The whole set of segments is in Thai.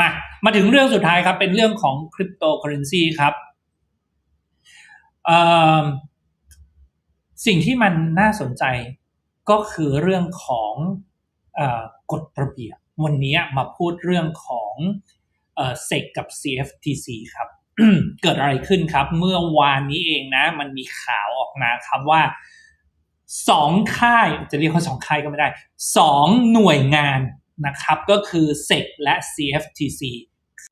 มามาถึงเรื่องสุดท้ายครับ เป็นเรื่องของคริปโตเคอเรนซีครับสิ่งที่มันน่าสนใจก็คือเรื่องของอกฎระเบียบวันนี้มาพูดเรื่องของเซกกับ CFTC ครับ เกิดอะไรขึ้นครับ เมื่อวานนี้เองนะ มันมีข่าวออกมาครับว่าสองค่ายจะเรียกว่าสองค่ายก็ไม่ได้สองหน่วยงาน นะครับก็คือ SEC และ CFTC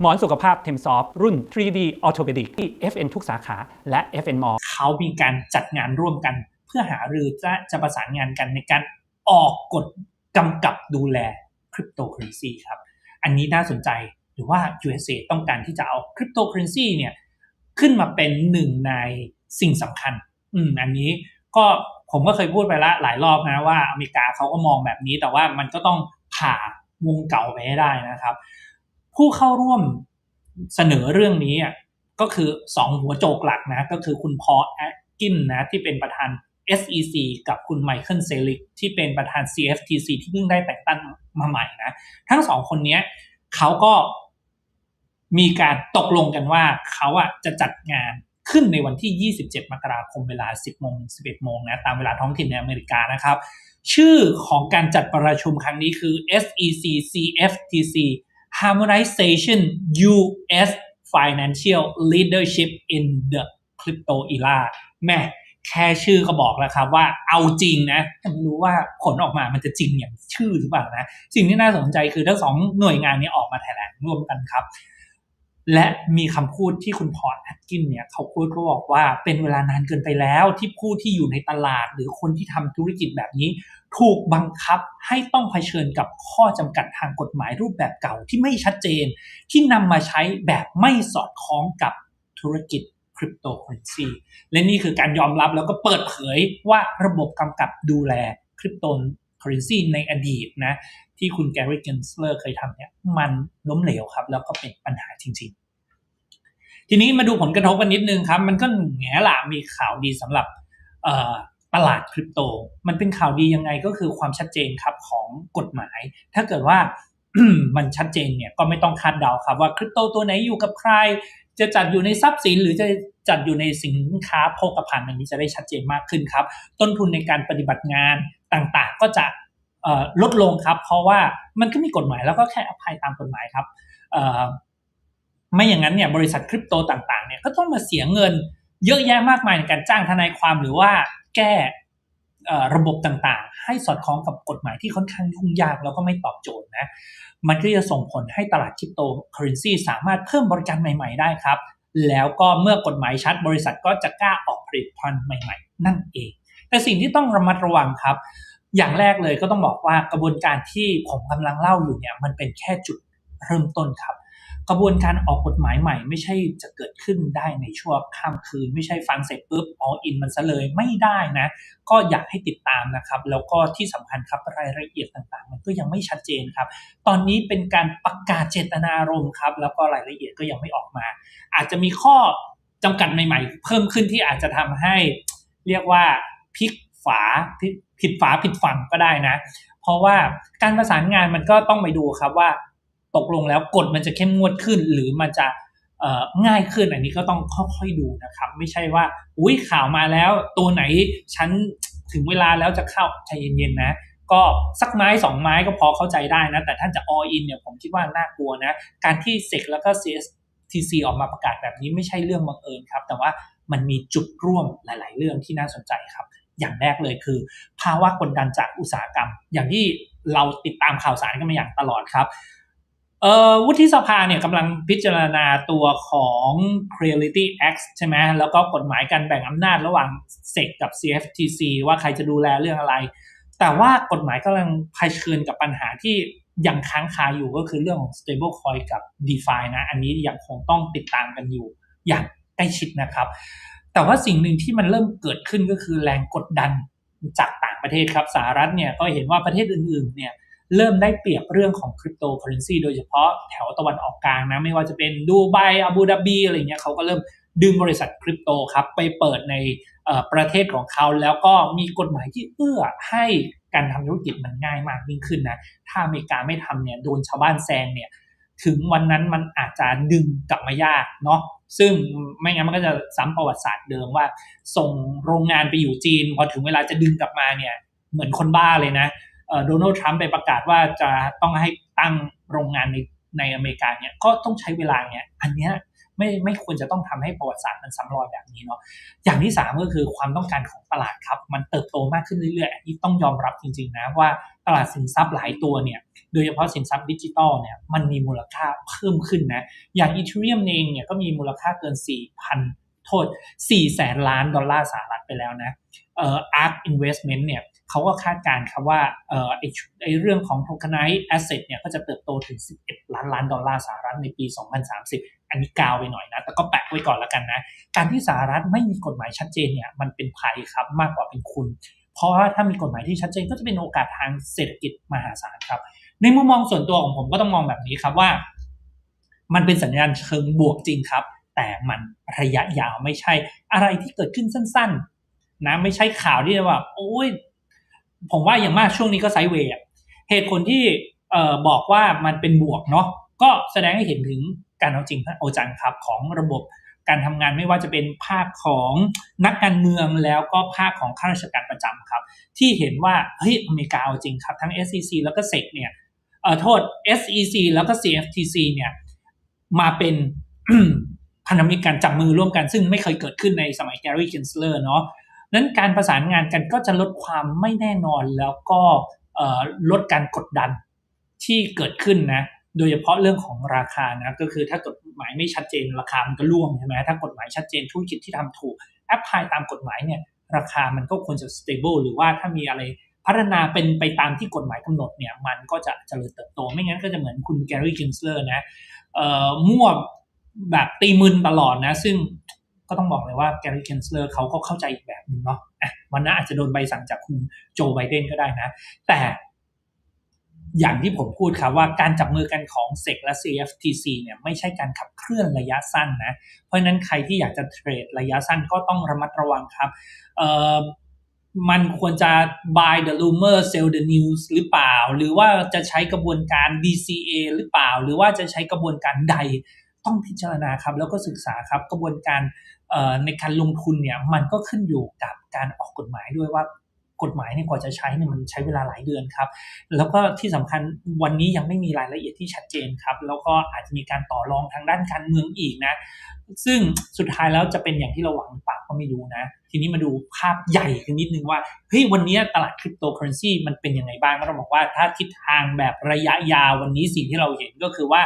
หมอนสุขภาพเทมซอฟรุ่น 3D Orthopedic ที่ FN ทุกสาขาและ FN Mall เขามีการจัดงานร่วมกัน เพื่อหารือจะจะประสานงานกันในการออกกฎกำกับดูแลคริปโตเคอเรนซีครับ อันนี้น่าสนใจหรือว่า USA ต้องการที่จะเอาคริปโตเคอเรนซีเนี่ยขึ้นมาเป็นหนึ่งในสิ่งสำคัญ อืมอันนี้ก็ผมก็เคยพูดไปละหลายรอบนะว่าอเมริกาเขาก็มองแบบนี้แต่ว่ามันก็ต้อง ผ่าวงเก่าไปให้ได้นะครับ ผู้เข้าร่วมเสนอเรื่องนี้ก็คือสองหัวโจกหลักนะ ก็คือคุณพอแอคกินนะที่เป็นประธาน SEC กับคุณไมเคิลเซลิกที่เป็นประธาน CFTC ที่เพิ่งได้แต่งตั้งมาใหม่นะ ทั้งสองคนนี้เขาก็มีการตกลงกันว่าเขาอะจะจัดงานขึ้นในวันที่ 27 มกราคมเวลา 10โมง11โมงนะตามเวลาท้องถิ่นในอเมริกานะครับ ชื่อของการจัดประชุมครั้งนี้คือ SEC CFTC Harmonization US Financial Leadership in the Crypto Era แม่แค่ชื่อก็บอกแล้วครับว่าเอาจริงนะไม่รู้ว่าผลออกมามันจะจริงอย่างชื่อหรือเปล่านะ สิ่งที่น่าสนใจคือทั้งสองหน่วยงานนี้ออกมาแถลงร่วมกันครับ และมีคำพูดที่คุณพอร์ตแอดกินเนี่ยเขาพูดก็บอกว่าเป็นเวลานานเกินไปแล้วที่ผู้ที่อยู่ในตลาดหรือคนที่ทำธุรกิจแบบนี้ ถูกบังคับให้ต้องเผชิญกับข้อจำกัดทางกฎหมายรูปแบบเก่าที่ไม่ชัดเจน ที่นำมาใช้แบบไม่สอดคล้องกับธุรกิจคริปโตเคอเรนซีและนี่คือการยอมรับแล้วก็เปิดเผยว่าระบบกำกับดูแลคริปโตเคอเรนซีในอดีตนะ ที่คุณแกรี่เกนสเลอร์เคยทำเนี่ยมันล้มเหลวครับ แล้วก็เป็นปัญหาจริง ๆ ทีนี้มาดูผลกระทบกันนิดนึงครับ มันก็แง่ละมีข่าวดีสำหรับ ตลาดคริปโต มันเป็นข่าวดียังไงก็คือความชัดเจนครับของกฎหมาย ถ้าเกิดว่ามันชัดเจนเนี่ยก็ไม่ต้องคาดเดาครับว่าคริปโตตัวไหนอยู่กับใคร จะจัดอยู่ในทรัพย์สินหรือจะจัดอยู่ในสินค้าโภคภัณฑ์อันนี้จะได้ชัดเจนมากขึ้นครับ ต้นทุนในการปฏิบัติงานต่างๆ ก็จะลดลงครับ เพราะว่ามันก็มีกฎหมายแล้วก็แค่อภัยตามกฎหมายครับไม่อย่างนั้นเนี่ยบริษัทคริปโตต่างๆเนี่ยก็ต้องมาเสียเงินเยอะแยะมากมายในการจ้างทนายความหรือว่า แก้ระบบต่างๆ ให้สอดคล้องกับกฎหมายที่ค่อนข้างยุ่งยากแล้วก็ไม่ตอบโจทย์นะ มันก็จะส่งผลให้ตลาดคริปโตเคอเรนซีสามารถเพิ่มบริการใหม่ๆ ได้ครับ แล้วก็เมื่อกฎหมายชัดบริษัทก็จะกล้าออกผลิตภัณฑ์ใหม่ๆ นั่นเอง แต่สิ่งที่ต้องระมัดระวังครับ อย่างแรกเลยก็ต้องบอกว่ากระบวนการที่ผมกำลังเล่าอยู่เนี่ยมันเป็นแค่จุดเริ่มต้นครับ กระบวนการออกกฎหมายใหม่ไม่ใช่จะเกิดขึ้นได้ในช่วงข้ามคืน ไม่ใช่ฟังเสร็จปุ๊บอออินมันซะเลยไม่ได้นะ ก็อยากให้ติดตามนะครับ แล้วก็ที่สำคัญครับรายละเอียดต่างๆ มันก็ยังไม่ชัดเจนครับ ตอนนี้เป็นการประกาศเจตนารมณ์ครับ แล้วก็รายละเอียดก็ยังไม่ออกมา อาจจะมีข้อจำกัดใหม่ ๆ เพิ่มขึ้นที่อาจจะทำให้เรียกว่าพลิกฝาผิดฝาผิดฝั่งก็ได้นะ เพราะว่าการประสานงานมันก็ต้องไปดูครับว่า ตกลงแล้วกฎมันจะเข้มงวดขึ้น หรือมันจะง่ายขึ้นอันนี้ก็ต้องค่อยๆดูนะครับ ไม่ใช่ว่าอุ้ยข่าวมาแล้วตัวไหนฉันถึงเวลาแล้วจะเข้าใจเย็นๆนะ ก็สักไม้สองไม้ก็พอเข้าใจได้นะ แต่ท่านจะ all in เนี่ยผมคิดว่าน่ากลัวนะ การที่เซกแล้วก็ CSTC ออกมาประกาศแบบนี้ไม่ใช่เรื่องบังเอิญครับ แต่ว่ามันมีจุดร่วมหลาย ๆ เรื่องที่น่าสนใจครับ อย่างแรกเลยคือ ภาวะกดดันจากอุตสาหกรรม อย่างที่เราติดตามข่าวสารกันมาอย่างตลอดครับ อ่อวุฒิสภาเนี่ยกำลังพิจารณาตัวของ Creativity Act ใช่ไหมแล้วก็กฎหมายการแบ่งอำนาจระหว่างเซกกับ CFTC ว่าใครจะดูแลเรื่องอะไร แต่ว่ากฎหมายกำลังเผชิญกับปัญหาที่ยังค้างคาอยู่ก็คือเรื่องของ stable coin กับ DeFi นะ อันนี้ยังคงต้องติดตามกันอยู่อย่างใกล้ชิดนะครับ แต่ว่าสิ่งหนึ่งที่มันเริ่มเกิดขึ้นก็คือแรงกดดันจากต่างประเทศครับสหรัฐเนี่ยก็เห็นว่าประเทศอื่นๆเนี่ย เริ่มได้เปรียบเรื่องของคริปโตเคอเรนซีโดยเฉพาะแถวตะวันออกกลางนะ ไม่ว่าจะเป็นดูไบอาบูดาบีอะไรเงี้ยเขาก็เริ่มดึงบริษัทคริปโตครับไปเปิดในประเทศของเขา แล้วก็มีกฎหมายที่เอื้อให้การทำธุรกิจมันง่ายมากยิ่งขึ้นนะ ถ้าอเมริกาไม่ทำเนี่ยโดนชาวบ้านแซงเนี่ยถึงวันนั้นมันอาจจะดึงกลับมายากเนาะซึ่งไม่งั้นมันก็จะซ้ำประวัติศาสตร์เดิมว่า ส่งโรงงานไปอยู่จีน พอถึงเวลาจะดึงกลับมาเนี่ยเหมือนคนบ้าเลยนะ โดนัลด์ทรัมป์ไปประกาศว่าจะต้องให้ตั้งโรงงานในในอเมริกาเนี่ยก็ต้องใช้เวลาเนี่ยอันเนี้ยไม่ไม่ควรจะต้องทำให้ประวัติศาสตร์มันซ้ำรอยแบบนี้เนาะอย่างที่สามก็คือความต้องการของตลาดครับ มันเติบโตมากขึ้นเรื่อยๆอันนี้ต้องยอมรับจริง ๆ นะว่าตลาดสินทรัพย์หลายตัวเนี่ยโดยเฉพาะสินทรัพย์ดิจิตอลเนี่ยมันมีมูลค่าเพิ่มขึ้นนะอย่างอีเทเรียมเองเนี่ยก็มีมูลค่าเกิน 4,000 โทษ4แสนล้านดอลลาร์สหรัฐไปแล้วนะเอ่อ ARK Investment เนี่ย เขาก็คาดการณ์ครับว่าเอ่อไอไอเรื่องของ tokenized asset เนี่ยก็จะเติบโตถึง 11 ล้านล้านดอลลาร์สหรัฐในปี 2030 อันนี้กาวไปหน่อยนะ แต่ก็แปะไว้ก่อนแล้วกันนะ การที่สหรัฐไม่มีกฎหมายชัดเจนเนี่ยมันเป็นภัยครับมากกว่าเป็นคุณ เพราะว่าถ้ามีกฎหมายที่ชัดเจนก็จะเป็นโอกาสทางเศรษฐกิจมหาศาลครับ ในมุมมองส่วนตัวของผมก็ต้องมองแบบนี้ครับว่า มันเป็นสัญญาณเชิงบวกจริงครับ แต่มันระยะยาวไม่ใช่อะไรที่เกิดขึ้นสั้น ๆนะไม่ใช่ข่าวที่ว่าโอ้ย ผมว่าอย่างมากช่วงนี้ก็ไซด์เวย์เหตุผลที่เอ่อบอกว่ามันเป็นบวกเนาะก็แสดงให้เห็นถึงการเอาจริงเอาจังครับของระบบการทำงานไม่ว่าจะเป็นภาคของนักการเมืองแล้วก็ภาคของข้าราชการประจำครับ ที่เห็นว่าเฮ้ยอเมริกาเอาจริงครับ ทั้ง SEC แล้วก็ SEC เนี่ยเอ่อโทษ SEC แล้วก็ CFTC เนี่ยมาเป็นพันธมิตรการจับมือร่วมกันซึ่งไม่เคยเกิดขึ้นในสมัยแกรี่คินสเลอร์เนาะ นั้นการประสานงานกันก็จะลดความไม่แน่นอนแล้วก็ลดการกดดันที่เกิดขึ้นนะโดยเฉพาะเรื่องของราคานะก็คือถ้ากฎหมายไม่ชัดเจนราคามันก็ร่วงใช่ไหมถ้ากฎหมายชัดเจนธุรกิจที่ทำถูกแอปพลายตามกฎหมายเนี่ยราคามันก็ควรจะ stable หรือว่าถ้ามีอะไรพัฒนาเป็นไปตามที่กฎหมายกำหนดเนี่ยมันก็จะเจริญเติบโต ไม่งั้นก็จะเหมือนคุณแกรี่กินสเลอร์นะมั่วแบบตีมึนตลอดนะ ซึ่ง ก็ต้องบอกเลยว่าแกรี่เคนสเลอร์เขาก็เข้าใจอีกแบบหนึ่งเนาะวันนั้นอาจจะโดนใบสั่งจากคุณโจไบเดนก็ได้นะ แต่อย่างที่ผมพูดครับว่าการจับมือกันของ SEC และ CFTC เนี่ยไม่ใช่การขับเคลื่อนระยะสั้นนะ เพราะนั้นใครที่อยากจะเทรดระยะสั้นก็ต้องระมัดระวังครับมันควรจะ buy the rumor sell the news หรือเปล่า หรือว่าจะใช้กระบวนการ DCA หรือเปล่า หรือว่าจะใช้กระบวนการใดต้องพิจารณาครับ แล้วก็ศึกษาครับกระบวนการ ในการลงทุนเนี่ยมันก็ขึ้นอยู่กับการออกกฎหมายด้วยว่ากฎหมายเนี่ยกว่าจะใช้เนี่ยมันใช้เวลาหลายเดือนครับ แล้วก็ที่สำคัญวันนี้ยังไม่มีรายละเอียดที่ชัดเจนครับ แล้วก็อาจจะมีการต่อรองทางด้านการเมืองอีกนะ ซึ่งสุดท้ายแล้วจะเป็นอย่างที่เราหวังปากก็ไม่รู้นะ ทีนี้มาดูภาพใหญ่กันนิดนึงว่าเฮ้ยวันนี้ตลาดคริปโตเคอเรนซีมันเป็นยังไงบ้างก็ต้องบอกว่าถ้าทิศทางแบบระยะยาววันนี้สิ่งที่เราเห็นก็คือว่า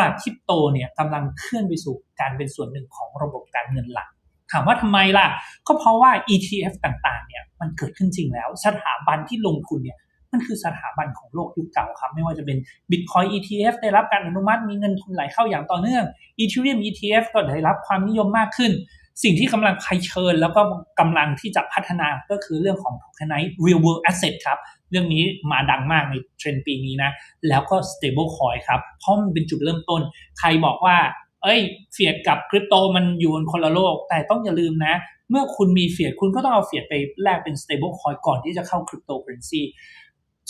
ลาดคริปโตเนี่ยกำลังเคลื่อนไปสู่การเป็นส่วนหนึ่งของระบบการเงินหลัก ถามว่าทำไมล่ะ ก็เพราะว่า ETF ต่างๆ เนี่ยมันเกิดขึ้นจริงแล้ว สถาบันที่ลงทุนเนี่ยมันคือสถาบันของโลกยุคเก่าครับ ไม่ว่าจะเป็น Bitcoin ETF ได้รับการอนุมัติมีเงินทุนไหลเข้าอย่างต่อเนื่อง Ethereum ETF ก็ได้รับความนิยมมากขึ้น สิ่งที่กำลังเชิญแล้วก็กำลังที่จะพัฒนาก็คือเรื่องของ tokenized real world asset ครับ รื่องนี้มาดังมากในเทรนด์ปีนี้นะ แล้วก็ stable coin ครับ เพราะมันเป็นจุดเริ่มต้น ใครบอกว่า เอ้ยเฟียดกับคริปโตมันอยู่บนคนละโลก แต่ต้องอย่าลืมนะ เมื่อคุณมีเฟียดคุณก็ต้องเอาเฟียดไปแลกเป็น stable coin ก่อนที่จะเข้าคริปโตเคอเรนซี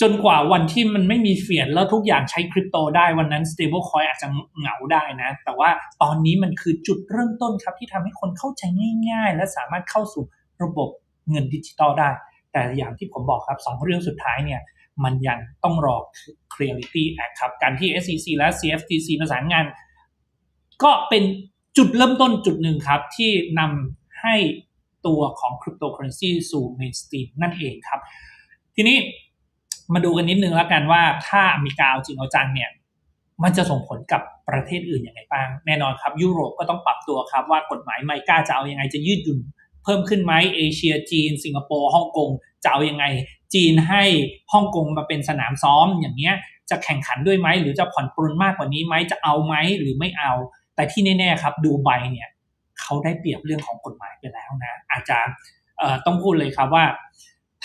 จนกว่าวันที่มันไม่มีเฟียดแล้วทุกอย่างใช้คริปโตได้วันนั้น stable coin อาจจะเหงาได้นะ แต่ว่าตอนนี้มันคือจุดเริ่มต้นครับที่ทำให้คนเข้าใจง่าย ๆ และสามารถเข้าสู่ระบบเงินดิจิตอลได้ แต่อย่างที่ผมบอกครับสองเรื่องสุดท้ายเนี่ยมันยังต้องรอ Clarity Act ครับ การที่ SEC และ CFTC ประสานงาน ก็เป็นจุดเริ่มต้นจุดหนึ่งครับ ที่นำให้ตัวของคริปโตเคอเรนซีสู่เมนสตรีมนั่นเองครับ ทีนี้มาดูกันนิดนึงแล้วกันว่าถ้าอเมริกาเอาจริงเอาจังเนี่ย มันจะส่งผลกับประเทศอื่นอย่างไรบ้าง แน่นอนครับ ยุโรปก็ต้องปรับตัวครับว่ากฎหมายไมก้าจะเอาอยัางไงจะยืดหยุ่น เพิ่มขึ้นไหมเอเชียจีน สิงคโปร์ฮ่องกงจะเอาอยัางไง จีนให้ฮ่องกงมาเป็นสนามซ้อมอย่างเงี้ยจะแข่งขันด้วยไหมหรือจะผ่อนปรนมากกว่านี้ไหมจะเอาไหมหรือไม่เอา แต่ที่แน่ๆครับดูไบเนี่ยเขาได้เปรียบเรื่องของกฎหมายไปแล้วนะอาจจะต้องพูดเลยครับว่า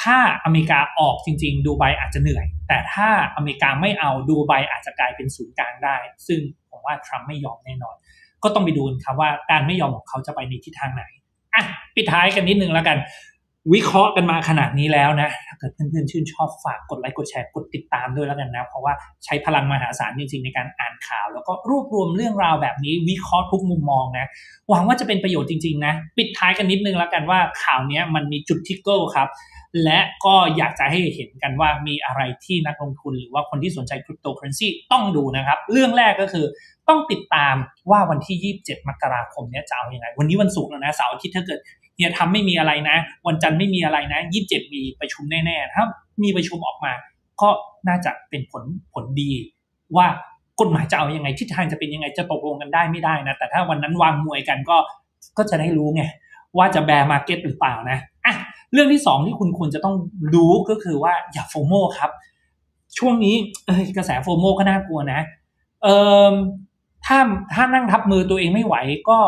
ถ้าอเมริกาออกจริง ๆ ดูไบอาจจะเหนื่อย แต่ถ้าอเมริกาไม่เอาดูไบอาจจะกลายเป็นศูนย์กลางได้ ซึ่งผมว่าทรัมป์ไม่ยอมแน่นอน ก็ต้องไปดูนครับว่าการไม่ยอมของเขาจะไปในทิศทางไหน อะปิดท้ายกันนิดนึงแล้วกัน วิเคราะห์กันมาขนาดนี้แล้วนะถ้าเกิดเพื่อนๆชื่นชอบฝากกดไลค์กดแชร์กดติดตามด้วยแล้วกันนะ เพราะว่าใช้พลังมหาศาลจริงๆในการอ่านข่าว แล้วก็รวบรวมเรื่องราวแบบนี้ วิเคราะห์ทุกมุมมองนะหวังว่าจะเป็นประโยชน์จริงๆนะ ปิดท้ายกันนิดนึงแล้วกันว่าข่าวนี้มันมีจุดทิกเกิลครับ และก็อยากจะให้เห็นกันว่ามีอะไรที่นักลงทุนหรือว่าคนที่สนใจคริปโตเคอเรนซีต้องดูนะครับ เรื่องแรกก็คือต้องติดตามว่าวันที่ 27 มกราคมเนี้ยจะเอาอยัางไง วันนี้วันศุกร์แล้วนะเสาร์อาทิตย์ถ้าเกิดเฮียทำไม่มีอะไรนะ วันจันทร์ไม่มีอะไรนะ 27 มีประชุมแน่ๆถ้ามีประชุมออกมา ก็น่าจะเป็นผลผลดี ว่ากฎหมายจะเอาอยัางไงทิศทางจะเป็นยังไงจะตกลงกันได้ไม่ได้นะแต่ถ้าวันนั้นวางมวยกันก็ก็จะได้รู้ไงว่าจะแบร์มาร์เก็ตหรือเปล่านะ เรื่องที่สองที่คุณควรจะต้องรู้ก็คือว่าอย่าโฟโมครับ ช่วงนี้กระแสโฟโมก็น่ากลัวนะ เออถ้าถ้านั่งทับมือตัวเองไม่ไหวก็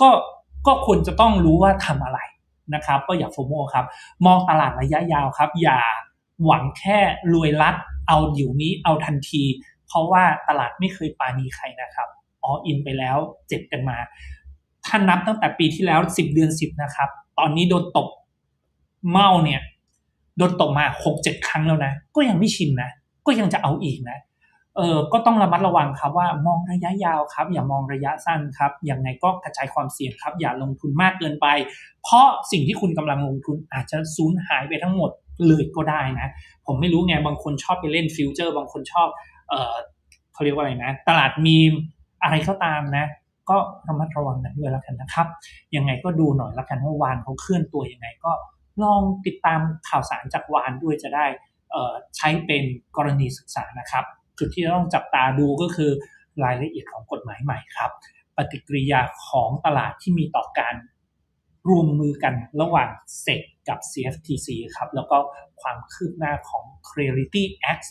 ก็ก็ควรจะต้องรู้ว่าทำอะไรนะครับ ก็อย่าโฟโมครับ มองตลาดระยะยาวครับ อย่าหวังแค่รวยรัด เอาเดี๋ยวนี้เอาทันที เพราะว่าตลาดไม่เคยปาณีใครนะครับออินไปแล้วเจ็บกันมา ถ้านับตั้งแต่ปีที่แล้ว 10 เดือน 10 นะครับ ตอนนี้โดนตบ เมาเนี่ยโดนตกมาหกเจ็ดครั้งแล้วนะ ก็ยังไม่ชินนะ ก็ยังจะเอาอีกนะเออก็ต้องระมัดระวังครับว่ามองระยะยาวครับ อย่ามองระยะสั้นครับยังไงก็กระจายความเสี่ยงครับ อย่าลงทุนมากเกินไป เพราะสิ่งที่คุณกำลังลงทุนอาจจะสูญหายไปทั้งหมดเลยก็ได้นะ ผมไม่รู้ไงบางคนชอบไปเล่นฟิวเจอร์ บางคนชอบเออเขาเรียกว่าอะไรนะ ตลาดมีมอะไรก็ตามนะ ก็ระมัดระวังกันด้วยแล้วกันนะครับ ยังไงก็ดูหน่อยแล้วกันว่าวานเขาเคลื่อนตัวยังไงก็ ลองติดตามข่าวสารจากวานด้วยจะได้ใช้เป็นกรณีศึกษานะครับ จุดที่ต้องจับตาดูก็คือรายละเอียดของกฎหมายใหม่ครับ ปฏิกิริยาของตลาดที่มีต่อการร่วมมือกันระหว่างเซกกับ CFTC ครับ แล้วก็ความคืบหน้าของ Clarity Act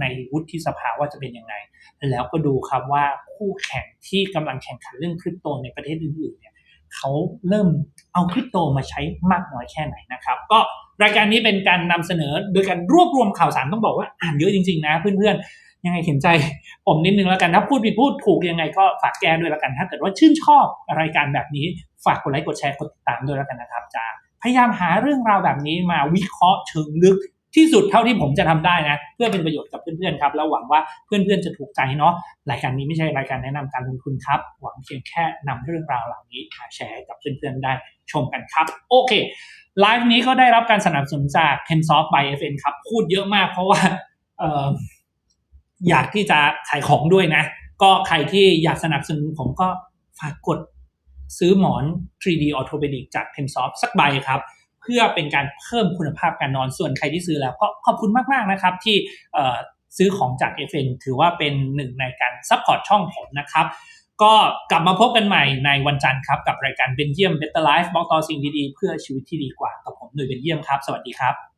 ในวุฒิสภาว่าจะเป็นยังไง แล้วก็ดูครับว่าคู่แข่งที่กำลังแข่งขันเรื่องคริปโตในประเทศอื่นๆเนี่ย เขาเริ่มเอาคริปโตมาใช้มากน้อยแค่ไหนนะครับ ก็รายการนี้เป็นการนำเสนอโดยการรวบรวมข่าวสารต้องบอกว่าอ่านเยอะจริงๆนะเพื่อนๆ ยังไงเห็นใจผมนิดนึงแล้วกันถ้าพูดผิดพูดถูกยังไงก็ฝากแก้ด้วยแล้วกัน ถ้าเกิดว่าชื่นชอบรายการแบบนี้ฝากกดไลค์กดแชร์กดติดตามด้วยแล้วกันนะครับจะพยายามหาเรื่องราวแบบนี้มาวิเคราะห์เชิงลึก ที่สุดเท่าที่ผมจะทำได้นะ เพื่อเป็นประโยชน์กับเพื่อนๆครับแล้วหวังว่าเพื่อนๆจะถูกใจเนาะรายการนี้ไม่ใช่รายการแนะนำการลงทุนครับ หวังเพียงแค่นำเรื่องราวเหล่านี้มาแชร์กับเพื่อนๆได้ชมกันครับ โอเคไลฟ์นี้ก็ได้รับการสนับสนุนจาก Tensoft by FN ครับ พูดเยอะมากเพราะว่าอออยากที่จะขายของด้วยนะ ก็ใครที่อยากสนับสนุนผมก็ฝากกดซื้อหมอน 3D Orthopedic จาก Tensoft สักใบครับ เพื่อเป็นการเพิ่มคุณภาพการนอนส่วนใครที่ซื้อแล้วก็ขอบคุณมากๆนะครับที่ซื้อของจาก FN ถือว่าเป็นหนึ่งในการซัพพอร์ตช่องผมนะครับ ก็กลับมาพบกันใหม่ในวันจันทร์ครับ กับรายการเบนเยียมเบตเตอร์ไลฟ์บอกต่อสิ่งดีๆ เพื่อชีวิตที่ดีกว่ากับผมหนุ่ยเบนเยียมครับ สวัสดีครับ